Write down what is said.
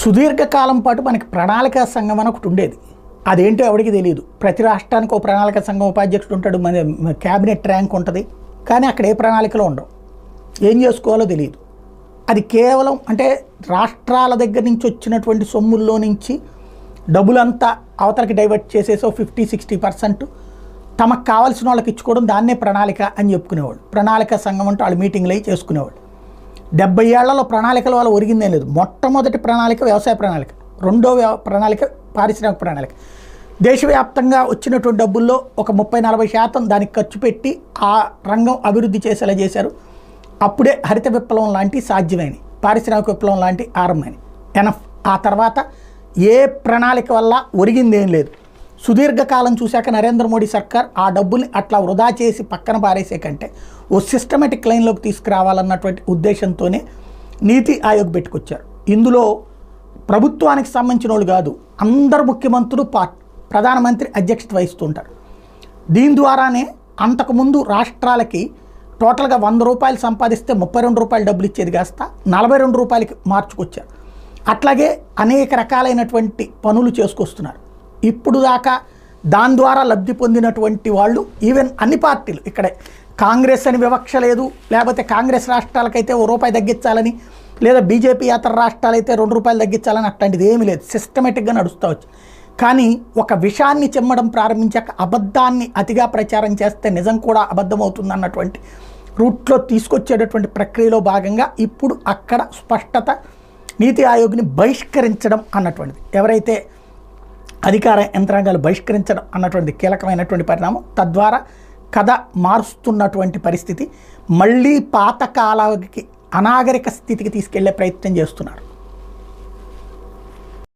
సుదీర్ఘకాలం పాటు మనకి ప్రణాళికా సంఘం అని ఒకటి ఉండేది. అదేంటో ఎవరికి తెలియదు ప్రతి రాష్ట్రానికి ఒక ప్రణాళిక సంఘం ఉపాధ్యక్షుడు ఉంటాడు. మన క్యాబినెట్ ర్యాంక్ ఉంటుంది. కానీ అక్కడ ఏ ప్రణాళికలో ఉండవు. ఏం చేసుకోవాలో తెలియదు అది కేవలం అంటే రాష్ట్రాల దగ్గర నుంచి వచ్చినటువంటి సొమ్ముల్లో నుంచి డబ్బులంతా అవతలకి డైవర్ట్ చేసేసో ఫిఫ్టీ సిక్స్టీ పర్సెంట్ తమకు కావాల్సిన వాళ్ళకి ఇచ్చుకోవడం దాన్నే ప్రణాళిక అని చెప్పుకునేవాళ్ళు. ప్రణాళిక సంఘం అంటే వాళ్ళు మీటింగ్లు అయి చేసుకునేవాళ్ళు. డెబ్బై ఏళ్ళలో ప్రణాళికల వల్ల ఒరిగిందేం లేదు. మొట్టమొదటి ప్రణాళిక వ్యవసాయ ప్రణాళిక రెండో వ్యవ ప్రణాళిక పారిశ్రామిక ప్రణాళిక. దేశవ్యాప్తంగా వచ్చినటువంటి డబ్బుల్లో ఒక ముప్పై నలభై శాతం దానికి ఖర్చు పెట్టి ఆ రంగం అభివృద్ధి చేసేలా చేశారు. అప్పుడే హరిత విప్లవం లాంటి సాధ్యమైనవి పారిశ్రామిక విప్లవం లాంటి ఆరంభమైనవి ఎనఫ్ ఆ తర్వాత ఏ ప్రణాళిక వల్ల ఒరిగిందేం లేదు. సుదీర్ఘకాలం చూశాక నరేంద్ర మోడీ సర్కార్ ఆ డబ్బుల్ని అట్లా వృధా చేసి పక్కన పారేసే కంటే ఓ సిస్టమేటిక్ లైన్లోకి తీసుకురావాలన్నటువంటి ఉద్దేశంతోనే నీతి ఆయోగ్ పెట్టుకొచ్చారు. ఇందులో ప్రభుత్వానికి సంబంధించిన వాళ్ళు కాదు అందరు ముఖ్యమంత్రులు పా ప్రధానమంత్రి అధ్యక్షత వహిస్తుంటారు. దీని ద్వారానే అంతకుముందు రాష్ట్రాలకి టోటల్గా వంద రూపాయలు సంపాదిస్తే ముప్పై రెండు రూపాయలు డబ్బులు ఇచ్చేది కాస్త నలభై రెండు రూపాయలకి మార్చుకొచ్చారు. అట్లాగే అనేక రకాలైనటువంటి పనులు చేసుకొస్తున్నారు. ఇప్పుడు దాకా దాని ద్వారా లబ్ధి పొందినటువంటి వాళ్ళు ఈవెన్ అన్ని పార్టీలు ఇక్కడే కాంగ్రెస్ అని వివక్ష లేదు లేకపోతే కాంగ్రెస్ రాష్ట్రాలకైతే ఓ రూపాయి తగ్గించాలని లేదా బీజేపీ ఇతర రాష్ట్రాలైతే రెండు రూపాయలు తగ్గించాలని అట్లాంటిది ఏమీ లేదు సిస్టమేటిక్గా నడుస్తూ వచ్చు. కానీ ఒక విషయాన్ని చెమ్మడం ప్రారంభించాక అబద్ధాన్ని అతిగా ప్రచారం చేస్తే నిజం కూడా అబద్ధం అవుతుంది అన్నటువంటి రూట్లో తీసుకొచ్చేటటువంటి ప్రక్రియలో భాగంగా ఇప్పుడు అక్కడ స్పష్టత నీతి ఆయోగ్ని బహిష్కరించడం అన్నటువంటిది. ఎవరైతే అధికార యంత్రాంగాలు బహిష్కరించడం అన్నటువంటి కీలకమైనటువంటి పరిణామం. తద్వారా కథ మారుస్తున్నటువంటి పరిస్థితి మళ్ళీ పాతకాలానికి అనాగరిక స్థితికి తీసుకెళ్ళే ప్రయత్నం చేస్తున్నారు.